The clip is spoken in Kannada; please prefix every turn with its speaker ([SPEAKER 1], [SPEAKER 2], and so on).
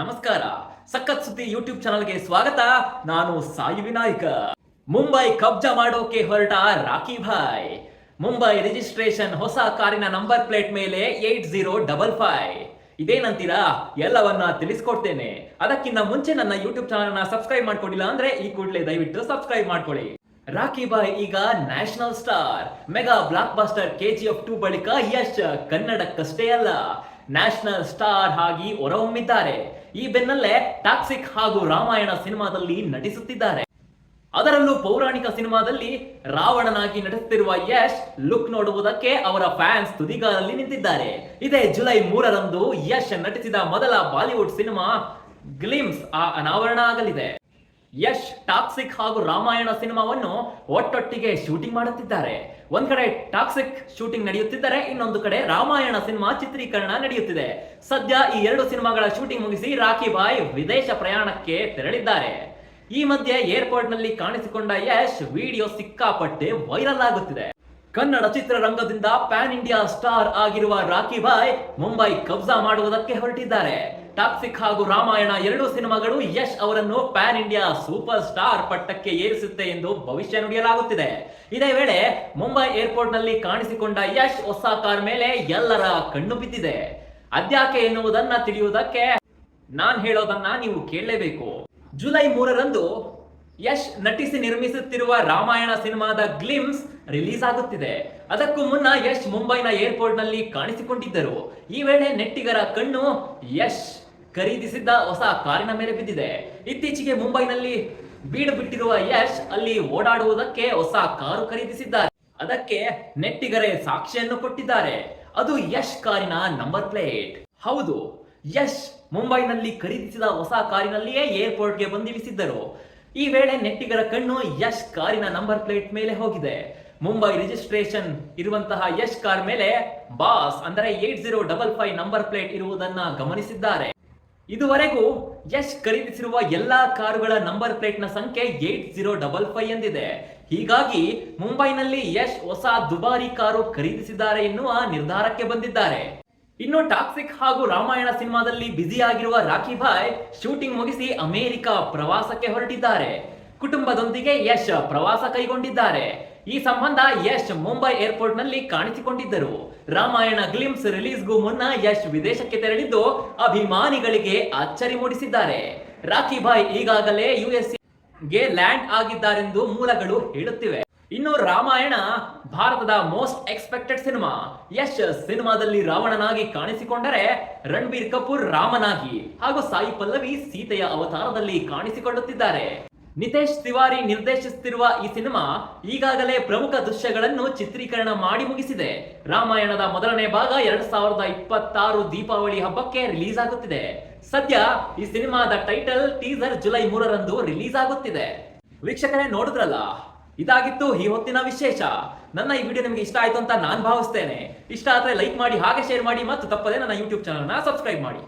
[SPEAKER 1] ನಮಸ್ಕಾರ. ಸಖತ್ ಸುದ್ದಿ ಯೂಟ್ಯೂಬ್ ಚಾನಲ್ಗೆ ಸ್ವಾಗತ. ನಾನು ಸಾಯಿ ವಿನಾಯಕ. ಮುಂಬೈ ಕಬ್ಜಾ ಮಾಡೋಕೆ ಹೊರಟ ರಾಕಿ ಭಾಯ್. ಮುಂಬೈ ರಿಜಿಸ್ಟ್ರೇಷನ್ ಹೊಸ ಕಾರಿನ ನಂಬರ್ ಪ್ಲೇಟ್ ಮೇಲೆ ಏಟ್ ಜೀರೋ ಡಬಲ್ ಫೈವ್ ಇದೇನಂತೀರಾ ಎಲ್ಲವನ್ನ ತಿಳಿಸ್ಕೊಡ್ತೇನೆ. ಅದಕ್ಕಿಂತ ಮುಂಚೆ ನನ್ನ ಯೂಟ್ಯೂಬ್ ಚಾನಲ್ನ ಸಬ್ಸ್ಕ್ರೈಬ್ ಮಾಡ್ಕೊಂಡಿಲ್ಲ ಅಂದ್ರೆ ಈ ಕೂಡಲೇ ದಯವಿಟ್ಟು ಸಬ್ಸ್ಕ್ರೈಬ್ ಮಾಡ್ಕೊಳ್ಳಿ. ರಾಕಿ ಬಾಯ್ ಈಗ national star mega blockbuster K G F two ಬಳಿಕ ಯಶ್ ಕನ್ನಡಕ್ಕಷ್ಟೇ ಅಲ್ಲ. ನ್ಯಾಷನಲ್ ಸ್ಟಾರ್ ಆಗಿ ಹೊರಹೊಮ್ಮಿದ್ದಾರೆ. ಈ ಬೆನ್ನಲ್ಲೇ ಟಾಕ್ಸಿಕ್ ಹಾಗೂ ರಾಮಾಯಣ ಸಿನಿಮಾದಲ್ಲಿ ನಟಿಸುತ್ತಿದ್ದಾರೆ. ಅದರಲ್ಲೂ ಪೌರಾಣಿಕ ಸಿನಿಮಾದಲ್ಲಿ ರಾವಣನಾಗಿ ನಟಿಸುತ್ತಿರುವ ಯಶ್ ಲುಕ್ ನೋಡುವುದಕ್ಕೆ ಅವರ ಫ್ಯಾನ್ಸ್ ತುದಿಗಾಲಲ್ಲಿ ನಿಂತಿದ್ದಾರೆ. ಇದೇ ಜುಲೈ ಮೂರರಂದು ಯಶ್ ನಟಿಸಿದ ಮೊದಲ ಬಾಲಿವುಡ್ ಸಿನಿಮಾ ಗ್ಲಿಮ್ಸ್ ಆ ಅನಾವರಣ ಆಗಲಿದೆ. ಯಶ್, ಟಾಕ್ಸಿಕ್ ಹಾಗೂ ರಾಮಾಯಣ ಸಿನಿಮಾವನ್ನು ಒಟ್ಟೊಟ್ಟಿಗೆ ಶೂಟಿಂಗ್ ಮಾಡುತ್ತಿದ್ದಾರೆ. ಒಂದ್ ಕಡೆ ಟಾಕ್ಸಿಕ್ ಶೂಟಿಂಗ್ ನಡೆಯುತ್ತಿದ್ದರೆ, ಇನ್ನೊಂದು ಕಡೆ ರಾಮಾಯಣ ಸಿನಿಮಾ ಚಿತ್ರೀಕರಣ ನಡೆಯುತ್ತಿದೆ. ಸದ್ಯ ಈ ಎರಡು ಸಿನಿಮಾಗಳ ಶೂಟಿಂಗ್ ಮುಗಿಸಿ ರಾಖಿ ಬಾಯ್ ವಿದೇಶ ಪ್ರಯಾಣಕ್ಕೆ ತೆರಳಿದ್ದಾರೆ. ಈ ಮಧ್ಯೆ ಏರ್ಪೋರ್ಟ್ನಲ್ಲಿ ಕಾಣಿಸಿಕೊಂಡ ಯಶ್ ವಿಡಿಯೋ ಸಿಕ್ಕಾಪಟ್ಟೆ ವೈರಲ್ ಆಗುತ್ತಿದೆ. ಕನ್ನಡ ಚಿತ್ರರಂಗದಿಂದ ಪ್ಯಾನ್ ಇಂಡಿಯಾ ಸ್ಟಾರ್ ಆಗಿರುವ ರಾಖಿ ಬಾಯ್ ಮುಂಬೈ ಕಬ್ಜಾ ಮಾಡುವುದಕ್ಕೆ ಹೊರಟಿದ್ದಾರೆ. ಟಾಕ್ಸಿಕ್ ಹಾಗೂ ರಾಮಾಯಣ ಎರಡೂ ಸಿನಿಮಾಗಳು ಯಶ್ ಅವರನ್ನು ಪ್ಯಾನ್ ಇಂಡಿಯಾ ಸೂಪರ್ ಸ್ಟಾರ್ ಪಟ್ಟಕ್ಕೆ ಏರಿಸುತ್ತೆ ಎಂದು ಭವಿಷ್ಯ ನುಡಿಯಲಾಗುತ್ತಿದೆ. ಇದೇ ವೇಳೆ ಮುಂಬೈ ಏರ್ಪೋರ್ಟ್ನಲ್ಲಿ ಕಾಣಿಸಿಕೊಂಡ ಯಶ್ ಹೊಸ ಕಾರ್ ಮೇಲೆ ಎಲ್ಲರ ಕಣ್ಣು ಬಿದ್ದಿದೆ. ಅದ್ಯಾಕೆ ಎನ್ನುವುದನ್ನ ತಿಳಿಯುವುದಕ್ಕೆ ನಾನ್ ಹೇಳೋದನ್ನ ನೀವು ಕೇಳಲೇಬೇಕು. ಜುಲೈ ಮೂರರಂದು ಯಶ್ ನಟಿಸಿ ನಿರ್ಮಿಸುತ್ತಿರುವ ರಾಮಾಯಣ ಸಿನಿಮಾದ ಗ್ಲಿಮ್ಸ್ ರಿಲೀಸ್ ಆಗುತ್ತಿದೆ. ಅದಕ್ಕೂ ಮುನ್ನ ಯಶ್ ಮುಂಬೈನ ಏರ್ಪೋರ್ಟ್ನಲ್ಲಿ ಕಾಣಿಸಿಕೊಂಡಿದ್ದರು. ಈ ವೇಳೆ ನೆಟ್ಟಿಗರ ಕಣ್ಣು ಯಶ್ ಖರೀದಿಸಿದ್ದ ಹೊಸ ಕಾರಿನ ಮೇಲೆ ಬಿದ್ದಿದೆ. ಇತ್ತೀಚೆಗೆ ಮುಂಬೈನಲ್ಲಿ ಬೀಡು ಬಿಟ್ಟಿರುವ ಯಶ್ ಅಲ್ಲಿ ಓಡಾಡುವುದಕ್ಕೆ ಹೊಸ ಕಾರು ಖರೀದಿಸಿದ್ದಾರೆ. ಅದಕ್ಕೆ ನೆಟ್ಟಿಗರೆ ಸಾಕ್ಷಿಯನ್ನು ಕೊಟ್ಟಿದ್ದಾರೆ. ಅದು ಯಶ್ ಕಾರಿನ ನಂಬರ್ ಪ್ಲೇಟ್. ಹೌದು, ಯಶ್ ಮುಂಬೈನಲ್ಲಿ ಖರೀದಿಸಿದ ಹೊಸ ಕಾರಿನಲ್ಲಿಯೇ ಏರ್ಪೋರ್ಟ್ಗೆ ಬಂದಿಳಿಸಿದ್ದರು. ಈ ವೇಳೆ ನೆಟ್ಟಿಗರ ಕಣ್ಣು ಯಶ್ ಕಾರಿನ ನಂಬರ್ ಪ್ಲೇಟ್ ಮೇಲೆ ಹೋಗಿದೆ. ಮುಂಬೈ ರಿಜಿಸ್ಟ್ರೇಷನ್ ಇರುವಂತಹ ಯಶ್ ಕಾರ್ ಮೇಲೆ ಬಾಸ್ ಅಂದರೆ eight zero double five number plate ಇರುವುದನ್ನ ಗಮನಿಸಿದ್ದಾರೆ. ಇದುವರೆಗೂ ಯಶ್ ಖರೀದಿಸಿರುವ ಎಲ್ಲಾ ಕಾರುಗಳ ನಂಬರ್ ಪ್ಲೇಟ್ನ ಸಂಖ್ಯೆ ಏಟ್ ಜೀರೋ ಡಬಲ್ ಫೈವ್ ಎಂದಿದೆ. ಹೀಗಾಗಿ ಮುಂಬೈನಲ್ಲಿ ಯಶ್ ಹೊಸ ದುಬಾರಿ ಕಾರು ಖರೀದಿಸಿದ್ದಾರೆ ಎನ್ನುವ ನಿರ್ಧಾರಕ್ಕೆ ಬಂದಿದ್ದಾರೆ. ಇನ್ನು ಟಾಕ್ಸಿಕ್ ಹಾಗೂ ರಾಮಾಯಣ ಸಿನಿಮಾದಲ್ಲಿ ಬ್ಯುಸಿ ಆಗಿರುವ ರಾಖಿ ಭಾಯ್ ಶೂಟಿಂಗ್ ಮುಗಿಸಿ ಅಮೆರಿಕ ಪ್ರವಾಸಕ್ಕೆ ಹೊರಟಿದ್ದಾರೆ. ಕುಟುಂಬದೊಂದಿಗೆ ಯಶ್ ಪ್ರವಾಸ ಕೈಗೊಂಡಿದ್ದಾರೆ. ಈ ಸಂಬಂಧ ಯಶ್ ಮುಂಬೈ ಏರ್ಪೋರ್ಟ್ನಲ್ಲಿ ಕಾಣಿಸಿಕೊಂಡಿದ್ದರು. ರಾಮಾಯಣ ಗ್ಲಿಮ್ಸ್ ರಿಲೀಸ್ಗೂ ಮುನ್ನ ಯಶ್ ವಿದೇಶಕ್ಕೆ ತೆರಳಿದ್ದು ಅಭಿಮಾನಿಗಳಿಗೆ ಅಚ್ಚರಿ ಮೂಡಿಸಿದ್ದಾರೆ. ರಾಖಿ ಭಾಯ್ ಈಗಾಗಲೇ ಯುಎಸ್ಗೆ ಲ್ಯಾಂಡ್ ಆಗಿದ್ದಾರೆಂದು ಮೂಲಗಳು ಹೇಳುತ್ತಿವೆ. ಇನ್ನು ರಾಮಾಯಣ ಭಾರತದ ಮೋಸ್ಟ್ ಎಕ್ಸ್ಪೆಕ್ಟೆಡ್ ಸಿನಿಮಾ. ಯಶ್ ಸಿನಿಮಾದಲ್ಲಿ ರಾವಣನಾಗಿ ಕಾಣಿಸಿಕೊಂಡರೆ ರಣಬೀರ್ ಕಪೂರ್ ರಾಮನಾಗಿ ಹಾಗೂ ಸಾಯಿ ಪಲ್ಲವಿ ಸೀತೆಯ ಅವತಾರದಲ್ಲಿ ಕಾಣಿಸಿಕೊಳ್ಳುತ್ತಿದ್ದಾರೆ. ನಿತೇಶ್ ತಿವಾರಿ ನಿರ್ದೇಶಿಸುತ್ತಿರುವ ಈ ಸಿನಿಮಾ ಈಗಾಗಲೇ ಪ್ರಮುಖ ದೃಶ್ಯಗಳನ್ನು ಚಿತ್ರೀಕರಣ ಮಾಡಿ ಮುಗಿಸಿದೆ. ರಾಮಾಯಣದ ಮೊದಲನೇ ಭಾಗ ಎರಡ್ ಸಾವಿರದ ಇಪ್ಪತ್ತಾರು ದೀಪಾವಳಿ ಹಬ್ಬಕ್ಕೆ ರಿಲೀಸ್ ಆಗುತ್ತಿದೆ. ಸದ್ಯ ಈ ಸಿನಿಮಾದ ಟೈಟಲ್ ಟೀಸರ್ ಜುಲೈ ಮೂರರಂದು ರಿಲೀಸ್ ಆಗುತ್ತಿದೆ. ವೀಕ್ಷಕರೇ ನೋಡಿದ್ರಲ್ಲ? ಇದಾಗಿತ್ತು ಈ ಹೊತ್ತಿನ ವಿಶೇಷ. ನನ್ನ ಈ ವಿಡಿಯೋ ನಿಮಗೆ ಇಷ್ಟ ಆಯ್ತು ಅಂತ ನಾನು ಭಾವಿಸ್ತೇನೆ. ಇಷ್ಟ ಆದ್ರೆ ಲೈಕ್ ಮಾಡಿ, ಹಾಗೆ ಶೇರ್ ಮಾಡಿ ಮತ್ತು ತಪ್ಪದೆ ನನ್ನ ಯೂಟ್ಯೂಬ್ ಚಾನಲ್ನ ಸಬ್ಸ್ಕ್ರೈಬ್ ಮಾಡಿ.